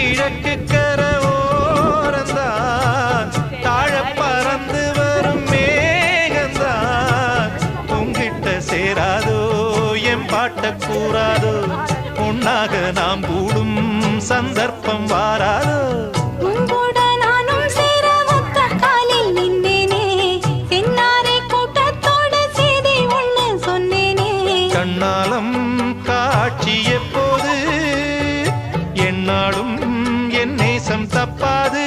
கிழக்கு கர ஓரந்தான் தாழ பறந்து வரும் மேகந்தான். உங்கிட்ட சேராதோ என் பாட்ட கூறாதோ உன்னாக நாம் கூடும் சந்தர்ப்பம் வாராதோ. உங்கூட நாளும் என் நேசம் தப்பாது.